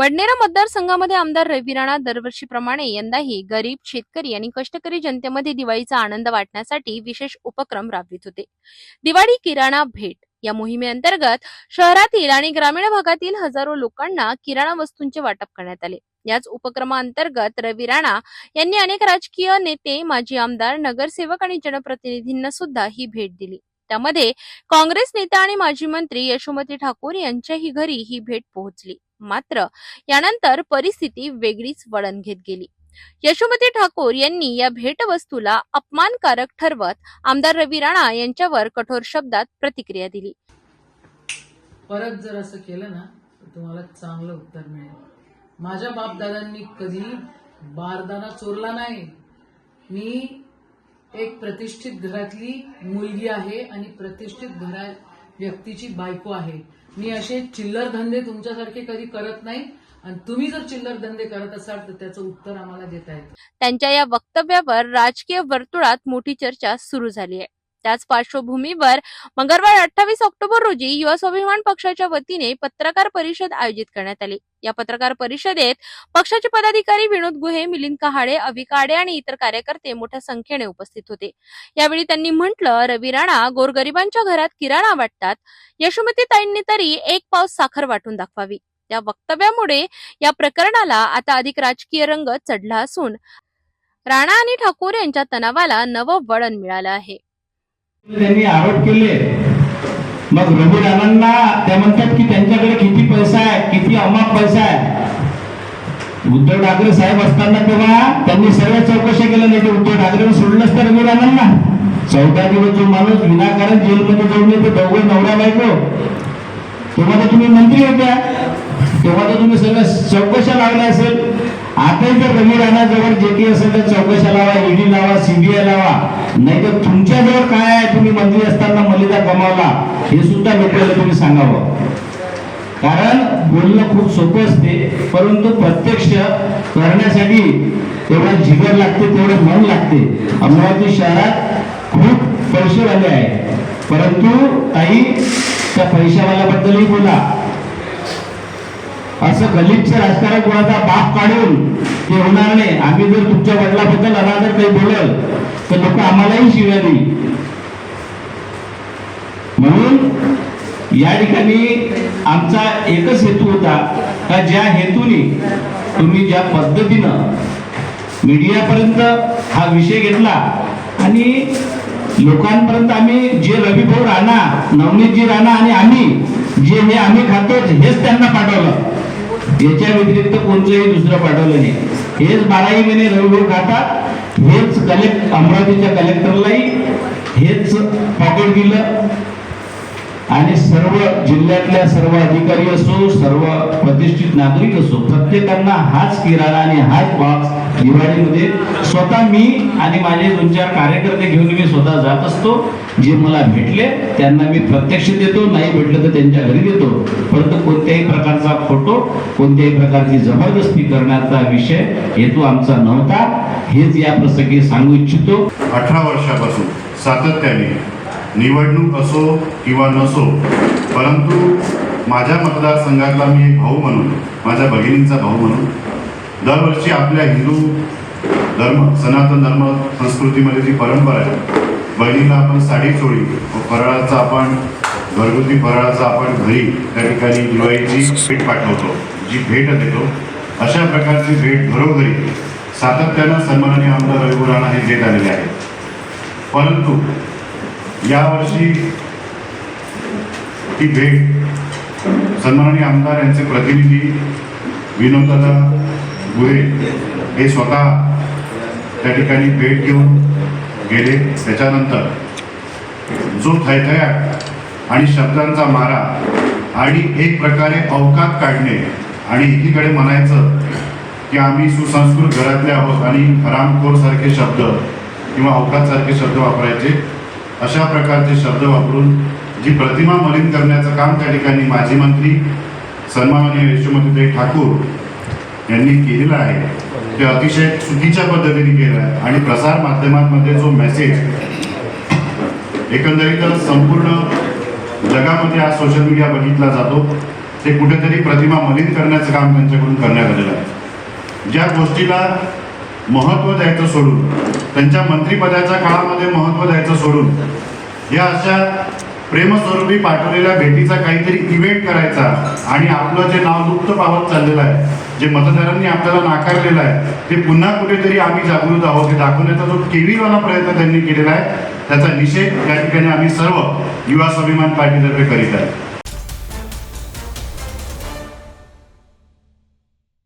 बडनेरा मतदारसंघामध्ये आमदार रवी राणा दरवर्षीप्रमाणे यंदाही गरीब शेतकरी आणि कष्टकरी जनतेमध्ये दिवाळीचा आनंद वाटण्यासाठी विशेष उपक्रम राबवित होते. दिवाळी किराणा भेट या मोहिमेअंतर्गत शहरातील आणि ग्रामीण भागातील हजारो लोकांना किराणा वस्तूंचे वाटप करण्यात आले. याच उपक्रमाअंतर्गत रवी राणा यांनी अनेक राजकीय नेते माजी आमदार नगरसेवक आणि जनप्रतिनिधींना सुद्धा ही भेट दिली. त्यामध्ये काँग्रेस नेता आणि माजी मंत्री यशोमती ठाकूर यांच्याही घरी ही भेट पोहोचली. मात्र यानंतर परिस्थिती वेगळीच वळण घेत गेली. यशोमती ठाकूर यांनी या भेटवस्तूला अपमानकारक ठरवत आमदार रवी राणा यांच्यावर कठोर शब्दात प्रतिक्रिया दिली. परत जर असं केलं ना तर तुम्हाला चांगलं उत्तर मिळेल. माझ्या बापदादांनी कधी बारदाना चोरला नाही. मी एक प्रतिष्ठित घरातली मुलगी आहे आणि प्रतिष्ठित घरा व्यक्तीची बायको आहे. मी असे चिल्लर धंदे तुमच्यासारखे कधी करत नाही. आणि तुम्ही जर चिल्लर धंदे करत असाल तर त्याचं उत्तर आम्हाला देता येतं. त्यांच्या या वक्तव्यावर राजकीय वर्तुळात मोठी चर्चा सुरू झाली आहे. त्याच पार्श्वभूमीवर मंगळवार अठ्ठावीस ऑक्टोबर रोजी युवा स्वाभिमान पक्षाच्या वतीने पत्रकार परिषद आयोजित करण्यात आली. या पत्रकार परिषदेत पक्षाचे पदाधिकारी विनोद गुहे मिलिंद कहाडे अभि काडे आणि इतर कार्यकर्ते मोठ्या संख्येने उपस्थित होते. यावेळी त्यांनी म्हटलं रवी राणा गोरगरिबांच्या घरात किराणा वाटतात. यशोमती ताईंनी तरी एक पाऊस साखर वाटून दाखवावी. या वक्तव्यामुळे या प्रकरणाला आता अधिक राजकीय रंग चढला असून राणा आणि ठाकूर यांच्या तणावाला नवं वळण मिळालं आहे. त्यांनी आरोप केले. मग रघुराणांना त्या म्हणतात की त्यांच्याकडे किती पैसा आहे किती अमाप पैसा आहे? उद्धव ठाकरे साहेब असताना तेव्हा त्यांनी सर्व चौकशी केल्या नाही ते उद्धव ठाकरे सोडलंच तर रघु राणांना चौदा दिवस जो माणूस विनाकारण जेलमध्ये जोडले ते दोघं नवरा बायको. तेव्हा तर तुम्ही मंत्री होत्या. तेव्हा तर तुम्ही सगळं चौकशा लावल्या असेल. आताही जर रवी राणाजवळ जे काही असेल तर चौकशा लावा ईडी लावा सीबीआय लावा. नाही तर तुमच्याजवळ काय आहे? तुम्ही मंत्री असताना मलिदा कमावला हे सुद्धा लोकांना तुम्ही सांगावं. कारण बोलणं खूप सोपं असते परंतु प्रत्यक्ष करण्यासाठी तेवढा जिगर लागते तेवढं मन लागते. अमरावती शहरात खूप पैसेवाले आहे. परंतु काही त्या पैशावाल्याबद्दलही बोला. असं गलितचं राजकारण कोणाचा बाप काढून ते होणार नाही. आम्ही जर तुमच्या वडिलाबद्दल अनादर काही बोलल तर लोक आम्हालाही शिव्या देईल. म्हणून या ठिकाणी आमचा एकच हेतू होता का ज्या हेतूने तुम्ही ज्या पद्धतीनं मीडियापर्यंत हा विषय घेतला आणि लोकांपर्यंत आम्ही जे रविभाऊ राणा नवनीतजी राणा आणि आम्ही जे हे आम्ही खातो हेच त्यांना पाठवलं. याच्या व्यतिरिक्त कोणतंही दुसरं पाठवलं नाही. हेच बाराही महिने रविभाऊ खातात हेच कलेक्ट अमरावतीच्या कलेक्टरलाही हेच पॉकेट दिलं. आणि सर्व जिल्ह्यातल्या सर्व अधिकारी असो सर्व प्रतिष्ठित नागरिक असो प्रत्येकांना हाच किराणा आणि हाच बॉक्स दिवाळीमध्ये स्वतः मी आणि माझे दोन चार कार्यकर्ते घेऊन मी स्वतः जात असतो. जे मला भेटले त्यांना मी प्रत्यक्ष देतो. नाही भेटलं तर त्यांच्या घरी देतो. परंतु कोणत्याही प्रकारचा फोटो कोणत्याही प्रकारची जबरदस्ती करण्याचा विषय हेतू आमचा नव्हता. हेच या प्रसंगी सांगू इच्छितो. अठरा वर्षापासून सातत्याने निवडणूक असो किंवा नसो परंतु माझ्या मतदारसंघातला मी एक भाऊ म्हणून माझ्या भगिनींचा भाऊ म्हणून दरवर्षी आपल्या हिंदू धर्म सनातन धर्म संस्कृतीमध्ये जी परंपरा आहे बहिणीला आपण साडी चोळी व फराळाचा आपण घरगुती फराळाचा आपण घरी त्या ठिकाणी दिवाळीची भेट पाठवतो. जी भेट देतो अशा प्रकारची भेट घरोघरी सातत्यानं सन्माननीय आमदार रवी राणा हे देत आलेले आहेत. परंतु यावर्षी ती भेट सन्माननीय आमदार यांचे प्रतिनिधी विनोददादा गुहे हे स्वतः त्या ठिकाणी भेट घेऊन गेले. त्याच्यानंतर जो थैथयाट आणि शब्दांचा मारा आणि एक प्रकारे अवकात काढणे. आणि एकीकडे म्हणायचं की आम्ही सुसंस्कृत घरातले आहोत आणि हरामखोर सारखे शब्द किंवा अवकात सारखे शब्द वापरायचे. अशा प्रकारचे शब्द वापरून जी प्रतिमा मलिन करण्याचं काम त्या ठिकाणी माजी मंत्री सन्माननीय यशोमतीताई ठाकूर यांनी केलेलं आहे. ते अतिशय चुकीच्या पद्धतीने केलं आहे. आणि प्रसार माध्यमांमध्ये जो मेसेज एकंदरीतच संपूर्ण जगामध्ये आज सोशल मीडिया बघितला जातो. ते कुठेतरी प्रतिमा मलिन करण्याचं काम त्यांच्याकडून करण्यात आलेलं आहे. ज्या गोष्टीला महत्त्व द्यायचं सोडून त्यांच्या मंत्रिपदाच्या काळामध्ये महत्त्व द्यायचं सोडून या अशा प्रेमस्वरूपी पाठवलेल्या भेटीचा काहीतरी इव्हेंट करायचा आणि आपलं जे नाव लुप्त पावत चाललेलं आहे जे मतदारांनी आपल्याला नाकारलेलं आहे ते पुन्हा कुठेतरी आम्ही जागृत आहोत हे दाखवण्याचा जो केविलवाला प्रयत्न त्यांनी केलेला आहे त्याचा निषेध या ठिकाणी आम्ही सर्व युवा स्वाभिमान पार्टीतर्फे करीत आहे